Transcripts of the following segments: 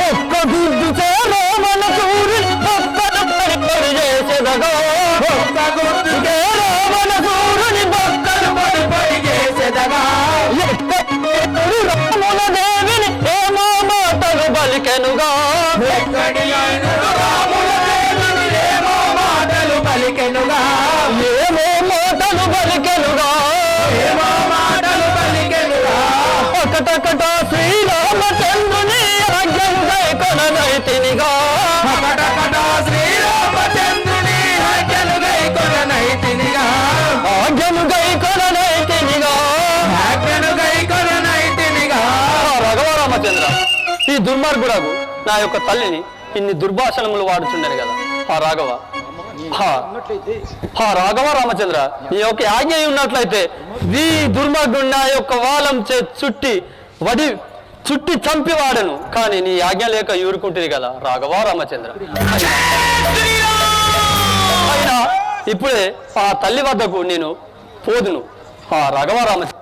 ఒక్క చేసేదగా గుర్తు చేరమన సూర్యుని ఒక్కడు పడి పడి చేసేదగా ఎక్కడు రాముల దేవిని ఏమో మాటలు పలికెనుగా ఎక్కడి అయినను రాముల దేవుని ఏమో మాటలు పలికెనుగా ఏమో మాటలు పలికెనుగా. ఏమో మాటలు పలికెనుగా. ఒకటొకట ఈ నా యొక్క తల్లిని ఇన్ని దుర్భాషణములు వాడుచుండను కదా. ఆ రాఘవ. హా. రాఘవ రామచంద్ర నీ యొక్క ఆజ్ఞ ఉన్నట్లయితే ఈ దుర్మార్గుడు నా యొక్క వాలం చే చుట్టి వడి చుట్టి చంపివాడను. కానీ నీ ఆజ్ఞ లేక ఊరుకుంటుంది కదా రాఘవ రామచంద్ర. అయినా ఇప్పుడే ఆ తల్లి వద్దకు నేను పోదును. ఆ రాఘవ రామచంద్ర.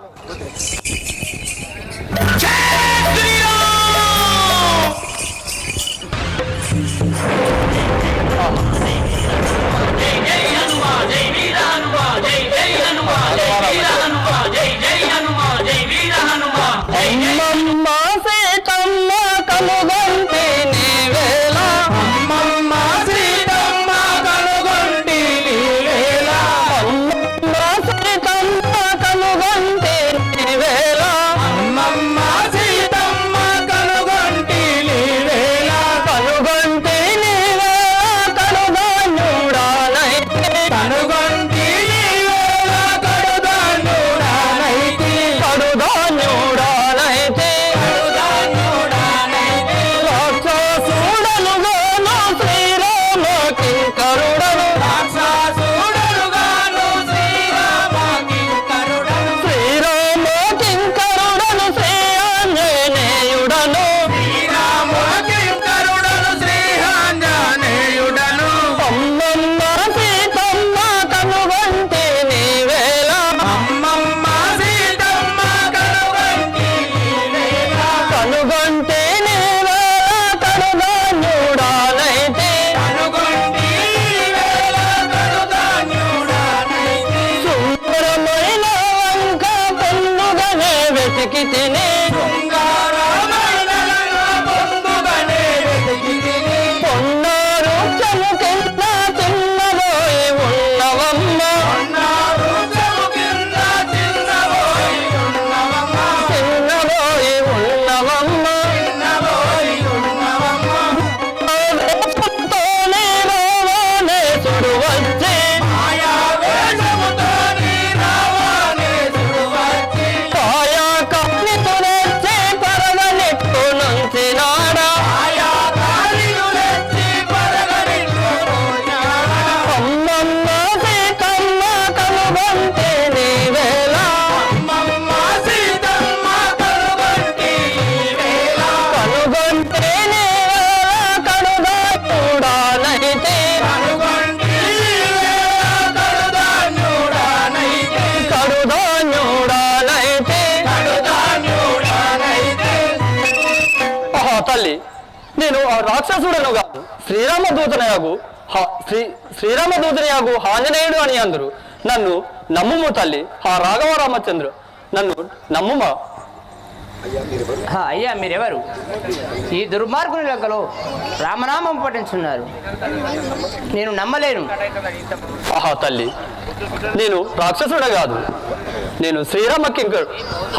నేను ఆ రాక్షసుడను కాదు శ్రీరామదూతనయాగు హా- శ్రీ శ్రీరామదూతనయాగు ఆంజనేయుడు అని అందరు నన్ను నమ్ముము తల్లి ఆ రాఘవ రామచంద్రు నన్ను నమ్ముమా? హా, అయ్యా మీరెవరు? ఈ దుర్మార్గుని లెక్కలో రామనామం పఠించున్నారు. నేను నమ్మలేను. ఆహా తల్లి నేను రాక్షసుడే కాదు. నేను శ్రీరామ కింకర్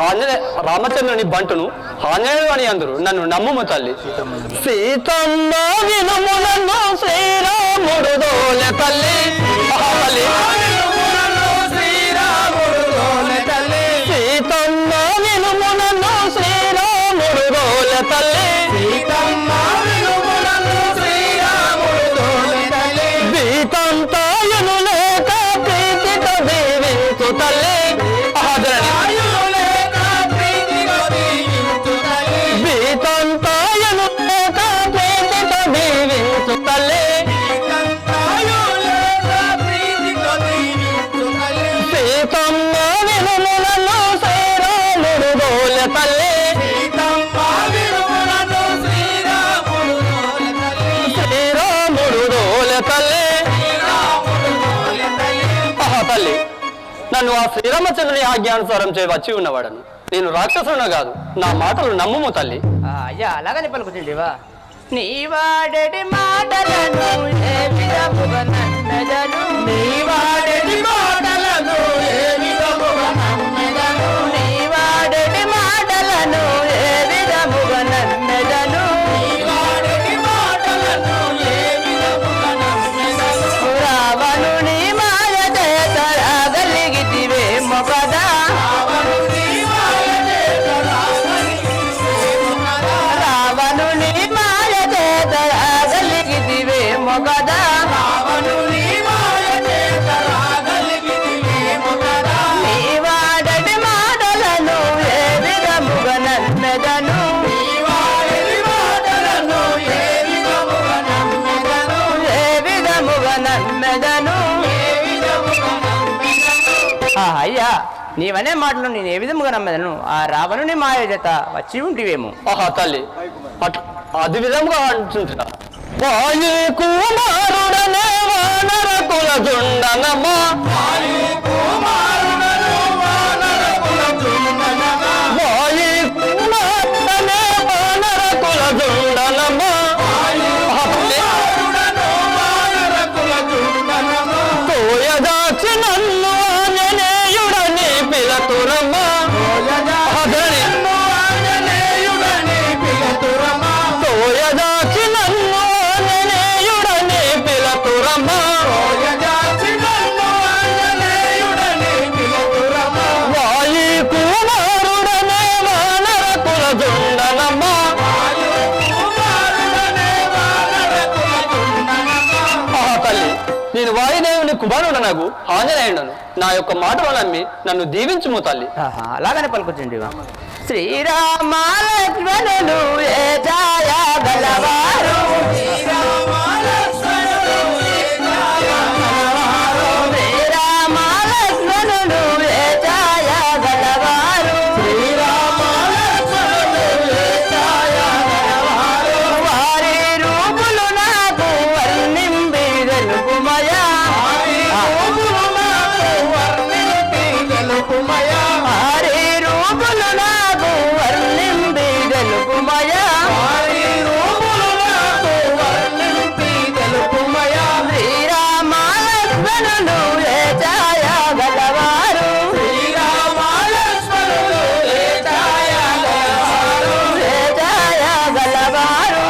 ఆంజనే రామచంద్రుని బంటును ఆంజనేయుడు అని అందరు నన్ను నమ్ముము తల్లి. సీతమ్మ వినుము నన్ను శ్రీరాముడు తల్లి. నన్ను ఆ శ్రీరామచంద్రుని ఆజ్ఞానుసారం చేయ వచ్చి ఉన్నవాడను. నేను రాక్షసుడు కాదు నా మాటలు నమ్ముము తల్లి. ఆ, అయ్యా అలాగని పలుకుతుండేవా? నీ వాడటి మాటలను ఏ విధముగా నన్నెదను? నీ వాడటి మాటలను ఏ నీవనే మాటలు నేను ఏ విధముగా నమ్మెదను? ఆ రావణుని మాయ చేత వచ్చి ఉంటివేమో. ఆహా తల్లి. అది వాయు కుమారుడనే వానర కుల నాకు ఆంజనేయుడను నా యొక్క మాటలు నమ్మి నన్ను దీవించుము తల్లి. అలాగనే పలుకుతుండేవా? శ్రీరామ లక్ష్మణులు ఏ తెలుపుమయా. గలవారు. గలవారు.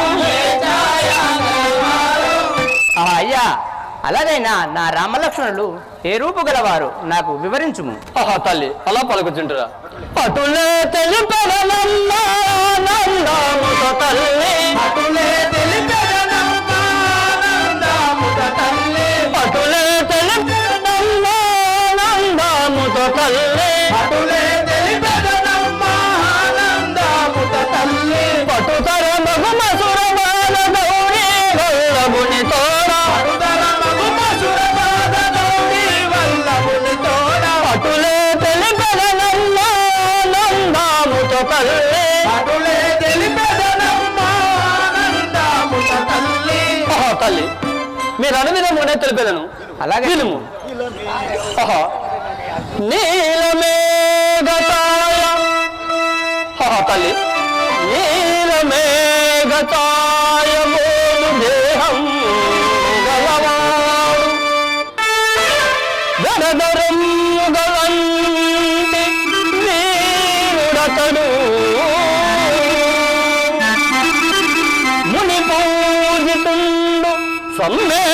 అలాగైనా నా రామలక్ష్మణులు ఏ రూపు గలవారు నాకు వివరించుము. ఆహా తల్లి అలా పలుకుతుంటురా? అటులే తెలిపెదనమ్మా నందాముత తల్లి అనువిధమునే తెలిపెదను అలాగే. వినుము ఆహా తల్లి. దేహం గలవాడు. గడదరం గలంటి వీరుడతడు ముని పూజితుండు. సమ్మేదికై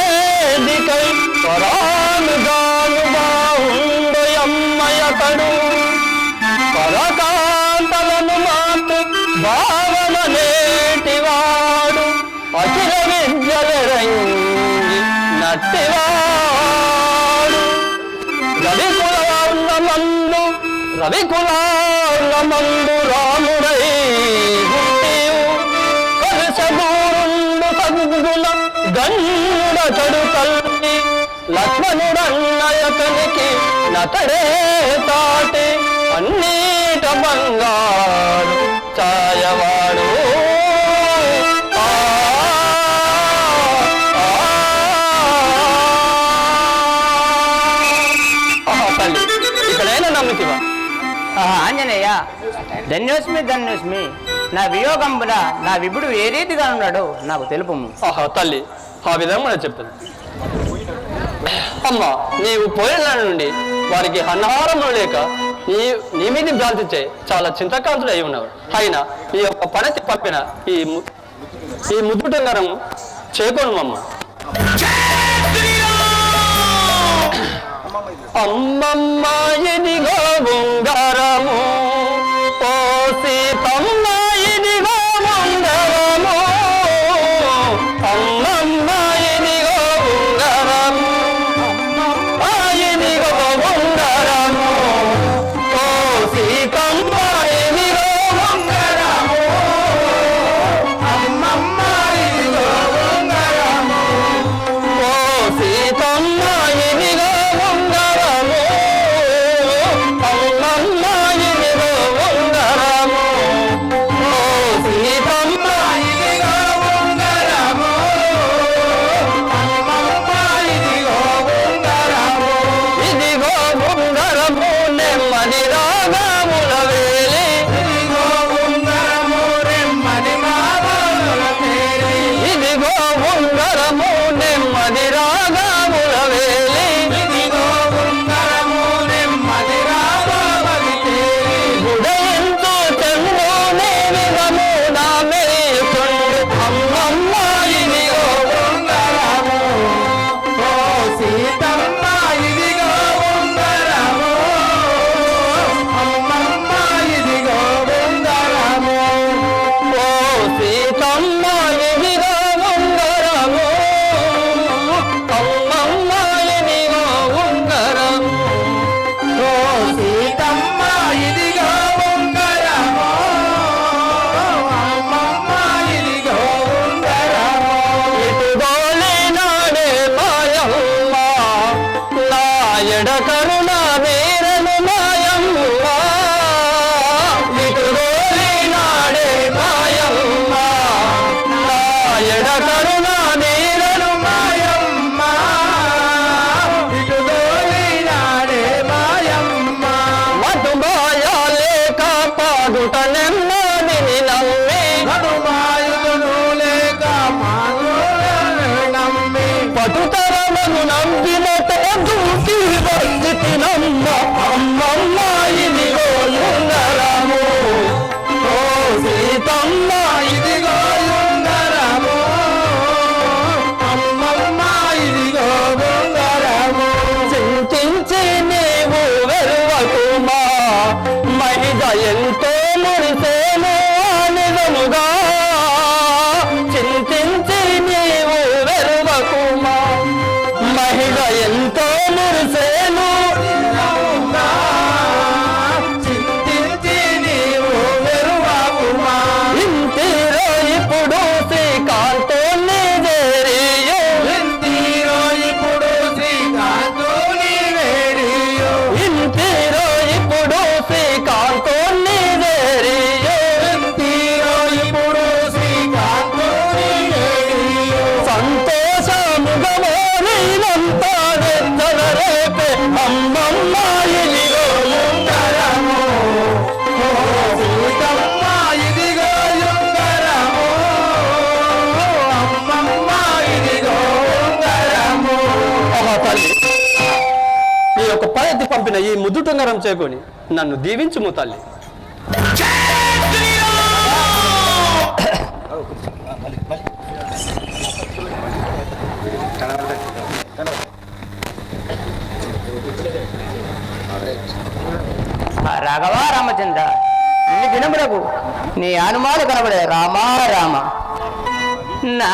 పరానుగాను బాహుండు పరకాంతలను మాతు భావన నేటివాడు. అఖిల విద్యలరంగి నట్టివాడు రవికులవర్ణమందు రవికులార్ణమందు రాముడై గుట్టియు కలసగూరుండు సద్గుణ గండతడు కల్ లక్ష్మణుడన్నయతనికి నతరే తాటి అన్నీట బంగారు చాయవాడు ఆంజనేయ ధన్యోస్మి ధన్యోస్మి నా వియోగంబున నా విభుడు ఏ రీతిగా ఉన్నాడో నాకు తెలుపు తల్లి ఆ విధంగా చెప్తాను అమ్మ నీవు పోయిన నుండి వారికి అన్నహారము లేక నీ నీ మీద భ్రాంతిచే చాలా చింతకాంతుడు అయి ఉన్నారు అయినా ఈ యొక్క పనతి పంపిన ఈ ఈ ముద్దుటంగరం చేకోను అమ్మ. అమ్మమ్మ ఎదిగో ఉంగరము పంపిన ఈ ముద్దుటంగరం చేకొని నన్ను దీవించుము తల్లి. రాఘవ రామచంద్ర నీ దినములకు నీ అనుమానం కనబడే రామా రామ. నా